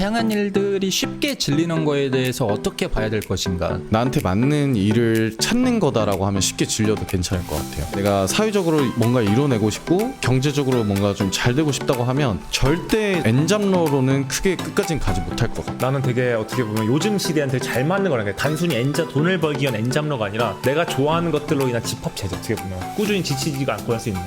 다양한 일들이 쉽게 질리는 거에 대해서 어떻게 봐야 될 것인가? 나한테 맞는 일을 찾는 거다라고 하면 쉽게 질려도 괜찮을 것 같아요. 내가 사회적으로 뭔가 이뤄내고 싶고 경제적으로 뭔가 좀 잘 되고 싶다고 하면 절대 엔잡러로는 크게 끝까진 가지 못할 것 같아요. 나는 되게 어떻게 보면 요즘 시대한테 잘 맞는 거라는 게 단순히 엔자 돈을 벌기 위한 엔잡러가 아니라 내가 좋아하는 것들로 인한 집합체죠 어떻게 보면 꾸준히 지치지가 않고 할 수 있는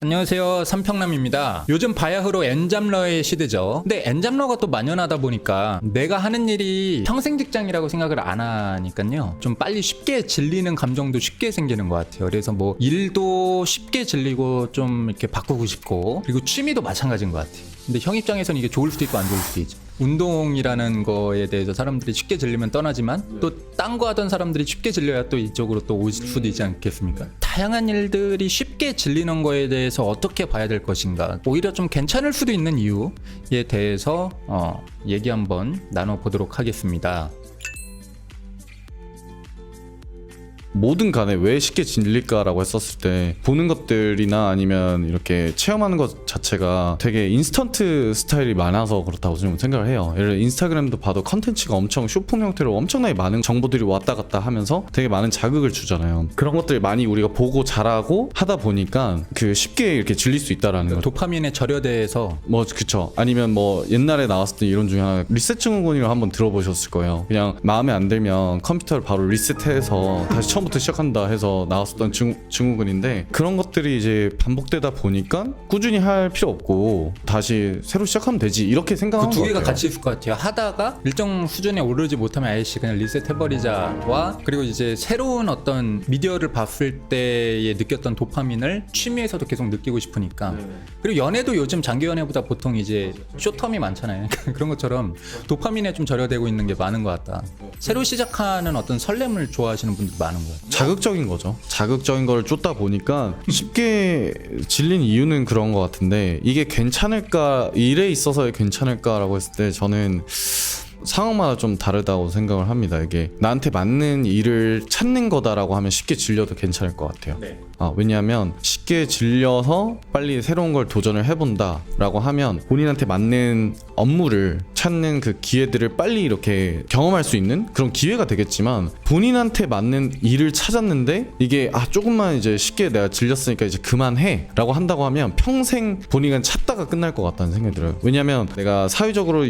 안녕하세요. 삼평남입니다. 요즘 바야흐로 엔잡러의 시대죠. 근데 엔잡러가 또 만연하다 보니까 내가 하는 일이 평생 직장이라고 생각을 안 하니까요. 좀 빨리 쉽게 질리는 감정도 쉽게 생기는 것 같아요. 그래서 뭐 일도 쉽게 질리고 좀 이렇게 바꾸고 싶고 그리고 취미도 마찬가지인 것 같아요 근데 형 입장에서는 이게 좋을 수도 있고 안 좋을 수도 있죠 운동이라는 거에 대해서 사람들이 쉽게 질리면 떠나지만 또 딴 거 하던 사람들이 쉽게 질려야 또 이쪽으로 또 오실 수도 있지 않겠습니까? 다양한 일들이 쉽게 질리는 거에 대해서 어떻게 봐야 될 것인가? 오히려 좀 괜찮을 수도 있는 이유에 대해서 어, 얘기 한번 나눠보도록 하겠습니다. 뭐든 간에 왜 쉽게 질릴까라고 했었을 때 보는 것들이나 아니면 이렇게 체험하는 것 자체가 되게 인스턴트 스타일이 많아서 그렇다고 좀 생각을 해요. 예를 들어 인스타그램도 봐도 컨텐츠가 엄청 쇼폼 형태로 엄청나게 많은 정보들이 왔다 갔다 하면서 되게 많은 자극을 주잖아요. 그런 것들 많이 우리가 보고 자라고 하다 보니까 그 쉽게 이렇게 질릴 수 있다라는 거죠. 도파민의 절여대에서 뭐 그쵸 아니면 뭐 옛날에 나왔을 때 이론 중에 하나 리셋 증후군이라고 한번 들어보셨을 거예요 그냥 마음에 안 들면 컴퓨터를 바로 리셋해서 다시 처음 부터 시작한다 해서 나왔었던 증, 증후군인데 그런 것들이 이제 반복되다 보니까 꾸준히 할 필요 없고 다시 새로 시작하면 되지 이렇게 그 생각하는 두것 개가 같아요 같이 있을 것 같아요. 하다가 일정 수준에 오르지 못하면 아예씨 그냥 리셋해버리자와 그리고 이제 새로운 어떤 미디어를 봤을 때에 느꼈던 도파민을 취미에서도 계속 느끼고 싶으니까 그리고 연애도 요즘 장기 연애보다 보통 이제 쇼텀이 많잖아요. 그런 것처럼 도파민에 좀 절여되고 있는 게 많은 것 같다. 새로 시작하는 어떤 설렘을 좋아하시는 분들 많은 것 같아요. 자극적인 거죠. 자극적인 걸 쫓다 보니까 쉽게 질린 이유는 그런 것 같은데 이게 괜찮을까 일에 있어서 괜찮을까라고 했을 때 저는 상황마다 좀 다르다고 생각을 합니다. 이게 나한테 맞는 일을 찾는 거다라고 하면 쉽게 질려도 괜찮을 것 같아요. 네. 아, 왜냐하면 쉽게 질려서 빨리 새로운 걸 도전을 해본다라고 하면 본인한테 맞는 업무를 찾는 그 기회들을 빨리 이렇게 경험할 수 있는 그런 기회가 되겠지만 본인한테 맞는 일을 찾았는데 이게 아 조금만 이제 쉽게 내가 질렸으니까 이제 그만해라고 한다고 하면 평생 본인은 찾다가 끝날 것 같다는 생각이 들어요. 왜냐하면 내가 사회적으로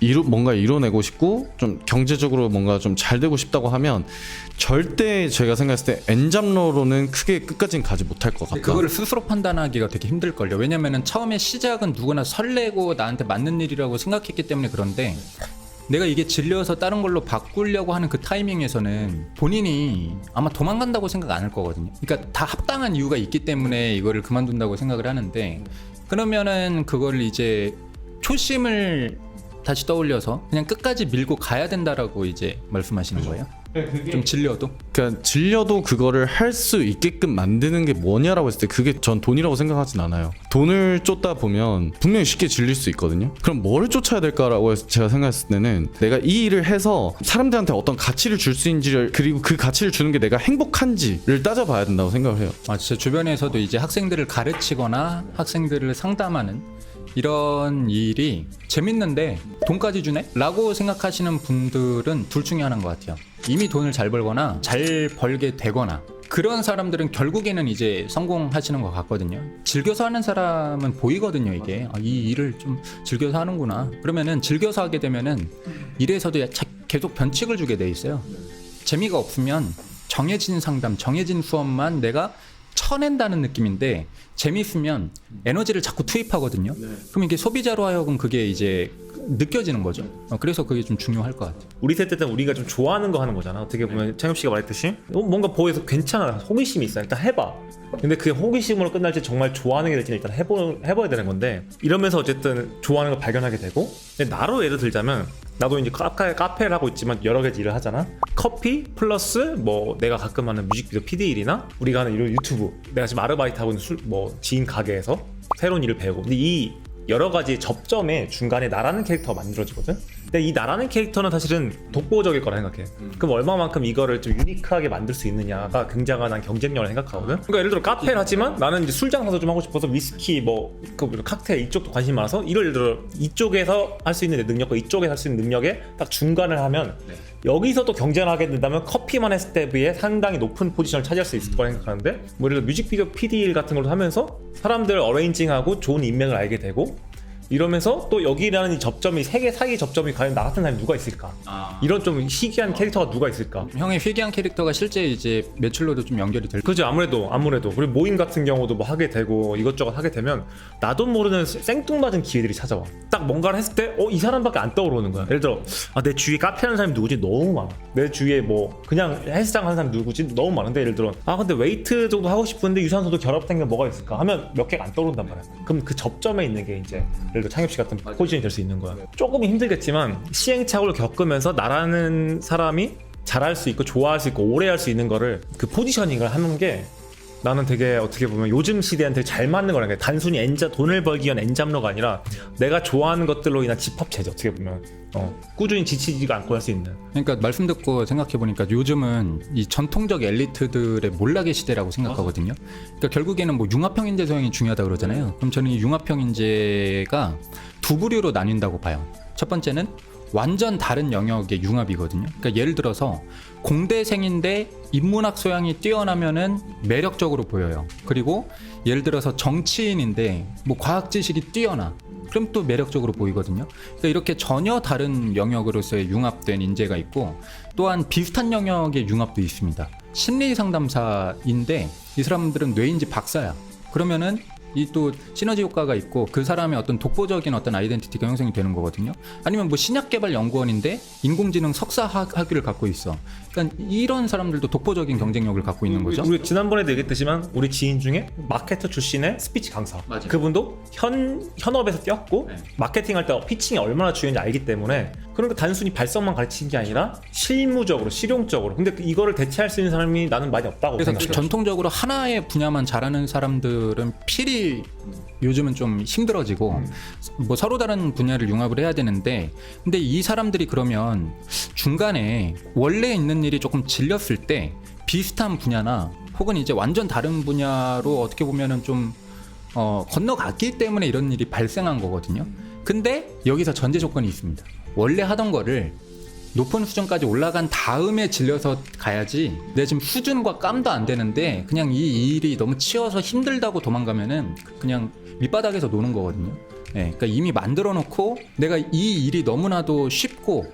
이루, 뭔가 이뤄내고 싶고 좀 경제적으로 뭔가 좀 잘 되고 싶다고 하면 절대 제가 생각했을 때 엔잡러로는 크게 끝까지는 가지 못할 것 같다. 그거를 스스로 판단하기가 되게 힘들걸요. 왜냐면은 처음에 시작은 누구나 설레고 나한테 맞는 일이라고 생각했기 때문에 그런데 내가 이게 질려서 다른 걸로 바꾸려고 하는 그 타이밍에서는 본인이 아마 도망간다고 생각 안 할 거거든요. 그러니까 다 합당한 이유가 있기 때문에 이거를 그만둔다고 생각을 하는데 그러면은 그거를 이제 초심을 다시 떠올려서 그냥 끝까지 밀고 가야 된다라고 이제 말씀하시는 거예요. 좀 질려도 그러니까 질려도 그거를 할 수 있게끔 만드는 게 뭐냐라고 했을 때 그게 전 돈이라고 생각하진 않아요. 돈을 쫓다 보면 분명히 쉽게 질릴 수 있거든요. 그럼 뭐를 쫓아야 될까라고 해서 제가 생각했을 때는 내가 이 일을 해서 사람들한테 어떤 가치를 줄 수 있는지를 그리고 그 가치를 주는 게 내가 행복한지를 따져봐야 된다고 생각을 해요. 아, 제 주변에서도 이제 학생들을 가르치거나 학생들을 상담하는 이런 일이 재밌는데 돈까지 주네? 라고 생각하시는 분들은 둘 중에 하나인 것 같아요. 이미 돈을 잘 벌거나 잘 벌게 되거나 그런 사람들은 결국에는 이제 성공하시는 것 같거든요. 즐겨서 하는 사람은 보이거든요, 이게. 아, 이 일을 좀 즐겨서 하는구나. 그러면은 즐겨서 하게 되면은 일에서도 자- 계속 변칙을 주게 돼 있어요. 재미가 없으면 정해진 상담, 정해진 수업만 내가 쳐낸다는 느낌인데 재밌으면 에너지를 자꾸 투입하거든요. 그럼 이게 소비자로 하여금 그게 이제 느껴지는 거죠. 어, 그래서 그게 좀 중요할 것 같아요. 우리 세대 때는 우리가 좀 좋아하는 거 하는 거잖아. 어떻게 보면 창엽 씨가 말했듯이. 어, 뭔가 보여서 괜찮아. 호기심이 있어. 일단 해봐. 근데 그게 호기심으로 끝날지 정말 좋아하는 게 될지 일단 해보, 해봐야 되는 건데 이러면서 어쨌든 좋아하는 걸 발견하게 되고. 근데 나로 예를 들자면 나도 이제 카페, 카페를 하고 있지만 여러 가지 일을 하잖아. 커피 플러스 뭐 내가 가끔 하는 뮤직비디오 PD 일이나 우리가 하는 이런 유튜브. 내가 지금 아르바이트 하고 있는 술, 뭐 지인 가게에서 새로운 일을 배우고. 근데 이 여러 가지 접점에 중간에 나라는 캐릭터가 만들어지거든 근데 이 나라는 캐릭터는 사실은 독보적일 거라 생각해. 그럼 얼마만큼 이거를 좀 유니크하게 만들 수 있느냐가 굉장한 난 경쟁력을 생각하거든. 그러니까 예를 들어 카페를 하지만 나는 이제 술 장사도 좀 하고 싶어서 위스키 뭐 그 칵테일 이쪽도 관심 많아서 이걸 예를 들어 이쪽에서 할 수 있는 내 능력과 이쪽에서 할 수 있는 능력에 딱 중간을 하면 여기서도 경쟁을 하게 된다면 커피만 했을 때 비해 상당히 높은 포지션을 차지할 수 있을 거라 생각하는데 뭐 예를 들어 뮤직비디오 PD 같은 걸 하면서 사람들 어레인징하고 좋은 인맥을 알게 되고 이러면서 또 여기라는 이 접점이 세계 사이 접점이 과연 나 같은 사람이 누가 있을까? 이런 좀 희귀한 캐릭터가 누가 있을까? 형의 희귀한 캐릭터가 실제 이제 매출로도 좀 연결이 될 그죠 아무래도 아무래도. 그리고 모임 같은 경우도 뭐 하게 되고 이것저것 하게 되면 나도 모르는 생뚱맞은 기회들이 찾아와. 딱 뭔가를 했을 때 어 이 사람밖에 안 떠오르는 거야. 예를 들어 아, 내 주위에 카페 하는 사람이 누구지? 너무 많아. 내 주위에 뭐 그냥 헬스장 하는 사람이 누구지? 너무 많은데 예를 들어 아 근데 웨이트 정도 하고 싶은데 유산소도 결합된 게 뭐가 있을까? 하면 몇 개가 안 떠오른단 말이야. 그럼 그 접점에 있는 게 이제 예를 들어 창엽 씨 같은 포지션이 될 수 있는 거야. 조금 힘들겠지만 시행착오를 겪으면서 나라는 사람이 잘할 수 있고 좋아할 수 있고 오래 할 수 있는 거를 그 포지셔닝을 하는 게 나는 되게 어떻게 보면 요즘 시대한테 잘 맞는 거라는 게 단순히 엔자 돈을 벌기 위한 엔잡러가 아니라 내가 좋아하는 것들로 인한 집합체죠 어떻게 보면 어, 꾸준히 지치지가 않고 할 수 있는 그러니까 말씀 듣고 생각해 보니까 요즘은 이 전통적 엘리트들의 몰락의 시대라고 생각하거든요. 그러니까 결국에는 뭐 융합형 인재 소양이 중요하다 그러잖아요. 그럼 저는 이 융합형 인재가 두 부류로 나뉜다고 봐요. 첫 번째는 완전 다른 영역의 융합이거든요. 그러니까 예를 들어서 공대생인데 인문학 소양이 뛰어나면은 매력적으로 보여요. 그리고 예를 들어서 정치인인데 뭐 과학 지식이 뛰어나. 그럼 또 매력적으로 보이거든요. 그러니까 이렇게 전혀 다른 영역으로서의 융합된 인재가 있고 또한 비슷한 영역의 융합도 있습니다. 심리 상담사인데 이 사람들은 뇌인지 박사야. 그러면은 이 또 시너지 효과가 있고 그 사람의 어떤 독보적인 어떤 아이덴티티가 형성이 되는 거거든요. 아니면 뭐 신약 개발 연구원인데 인공지능 석사 학- 학위를 갖고 있어. 그러니까 이런 사람들도 독보적인 경쟁력을 갖고 있는 거죠. 우리 지난번에도 얘기했듯이만 우리 지인 중에 마케터 출신의 스피치 강사 맞아요. 그분도 현 현업에서 뛰었고 네. 마케팅 할 때 피칭이 얼마나 중요한지 알기 때문에 그러니까 단순히 발성만 가르치는 게 아니라 실무적으로 실용적으로 근데 그 이거를 대체할 수 있는 사람이 나는 많이 없다고 그래서 생각해요. 전통적으로 하나의 분야만 잘하는 사람들은 필히 요즘은 좀 힘들어지고 뭐 서로 다른 분야를 융합을 해야 되는데 근데 이 사람들이 그러면 중간에 원래 있는 일이 조금 질렸을 때 비슷한 분야나 혹은 이제 완전 다른 분야로 어떻게 보면은 좀 어, 건너갔기 때문에 이런 일이 발생한 거거든요. 근데 여기서 전제 조건이 있습니다. 원래 하던 거를 높은 수준까지 올라간 다음에 질려서 가야지 내 지금 수준과 깜도 안 되는데 그냥 이 일이 너무 치여서 힘들다고 도망가면은 그냥 밑바닥에서 노는 거거든요. 예, 그러니까 이미 만들어 놓고 내가 이 일이 너무나도 쉽고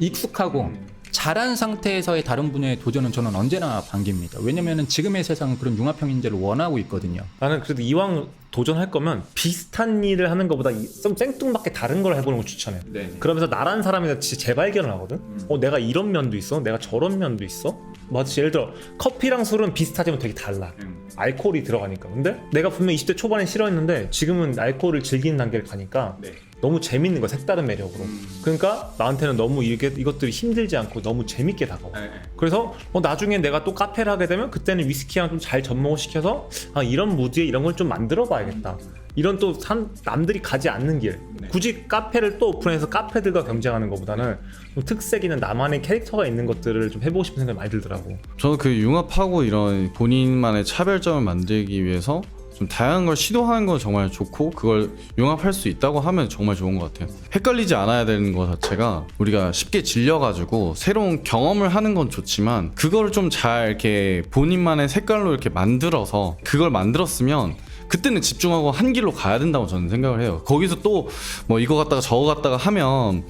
익숙하고 잘한 상태에서의 다른 분야의 도전은 저는 언제나 반깁니다. 왜냐면은 지금의 세상은 그런 융합형 인재를 원하고 있거든요. 나는 그래도 이왕 도전할 거면 비슷한 일을 하는 것보다 이- 좀 생뚱맞게 다른 걸 해보는 걸 추천해. 네. 그러면서 나란 사람이 진짜 재발견을 하거든. 어 내가 이런 면도 있어, 내가 저런 면도 있어. 맞지? 예를 들어 커피랑 술은 비슷하지만 되게 달라. 알코올이 들어가니까. 근데 내가 분명 20대 초반에 싫어했는데 지금은 알코올을 즐기는 단계를 가니까 너무 재밌는 거야 색다른 매력으로. 그러니까 나한테는 너무 이게 이것들이 힘들지 않고 너무 재밌게 다가와. 그래서 어, 나중에 내가 또 카페를 하게 되면 그때는 위스키랑 좀 잘 접목을 시켜서 아, 이런 무드에 이런 걸 좀 만들어 봐야겠다. 이런 또 산, 남들이 가지 않는 길. 굳이 카페를 또 오픈해서 카페들과 경쟁하는 것보다는 좀 특색 있는 나만의 캐릭터가 있는 것들을 좀 해보고 싶은 생각이 많이 들더라고. 저는 그 융합하고 이런 본인만의 차별 점을 만들기 위해서 좀 다양한 걸 시도하는 건 정말 좋고 그걸 융합할 수 있다고 하면 정말 좋은 것 같아요. 헷갈리지 않아야 되는 것 자체가 우리가 쉽게 질려가지고 새로운 경험을 하는 건 좋지만 그거를 좀 잘 이렇게 본인만의 색깔로 이렇게 만들어서 그걸 만들었으면 그때는 집중하고 한 길로 가야 된다고 저는 생각을 해요. 거기서 또 뭐 이거 갖다가 저거 갖다가 하면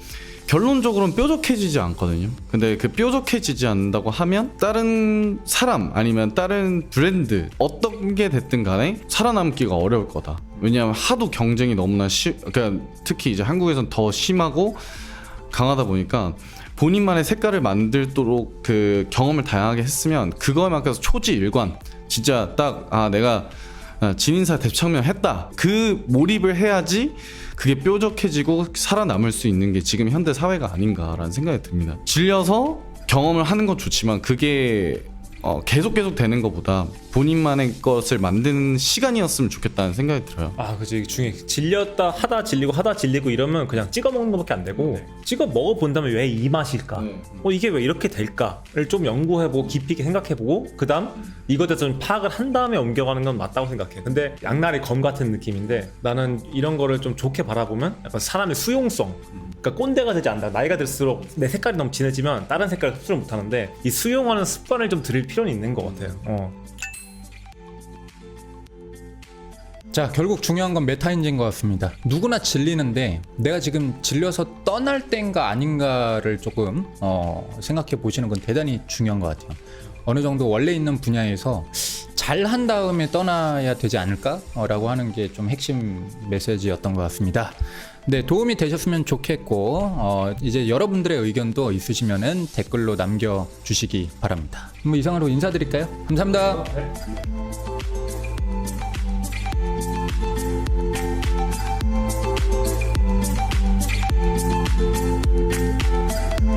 결론적으로는 뾰족해지지 않거든요. 근데 그 뾰족해지지 않는다고 하면 다른 사람 아니면 다른 브랜드 어떤 게 됐든 간에 살아남기가 어려울 거다. 왜냐하면 하도 경쟁이 너무나 시, 그러니까 특히 이제 한국에선 더 심하고 강하다 보니까 본인만의 색깔을 만들도록 그 경험을 다양하게 했으면 그거에 맞춰서 초지일관 진짜 딱 아 내가 아, 진인사 대창명 했다. 그 몰입을 해야지 그게 뾰족해지고 살아남을 수 있는 게 지금 현대 사회가 아닌가라는 생각이 듭니다. 질려서 경험을 하는 건 좋지만 그게 어, 계속 계속 되는 것보다 본인만의 것을 만드는 시간이었으면 좋겠다는 생각이 들어요. 아, 그지 중에 질렸다 하다 질리고 하다 질리고 이러면 그냥 찍어 먹는 것밖에 안 되고 찍어 먹어 본다면 왜 이 맛일까? 네. 어 이게 왜 이렇게 될까?를 좀 연구해보고 깊이 있게 생각해보고 그다음 이것에 대해서 좀 파악을 한 다음에 옮겨가는 건 맞다고 생각해. 근데 양날의 검 같은 느낌인데 나는 이런 거를 좀 좋게 바라보면 약간 사람의 수용성. 그러니까 꼰대가 되지 않는다. 나이가 들수록 내 색깔이 너무 진해지면 다른 색깔을 흡수를 못하는데 이 수용하는 습관을 좀 들일 필요는 있는 것 같아요. 어. 자, 결국 중요한 건 메타인지인 것 같습니다. 누구나 질리는데 내가 지금 질려서 떠날 때인가 아닌가를 조금 어, 생각해 보시는 건 대단히 중요한 것 같아요. 어느 정도 원래 있는 분야에서 잘 한 다음에 떠나야 되지 않을까 라고 하는 게 좀 핵심 메시지였던 것 같습니다. 네, 도움이 되셨으면 좋겠고 어, 이제 여러분들의 의견도 있으시면은 댓글로 남겨 주시기 바랍니다. 뭐 이상으로 인사드릴까요? 감사합니다.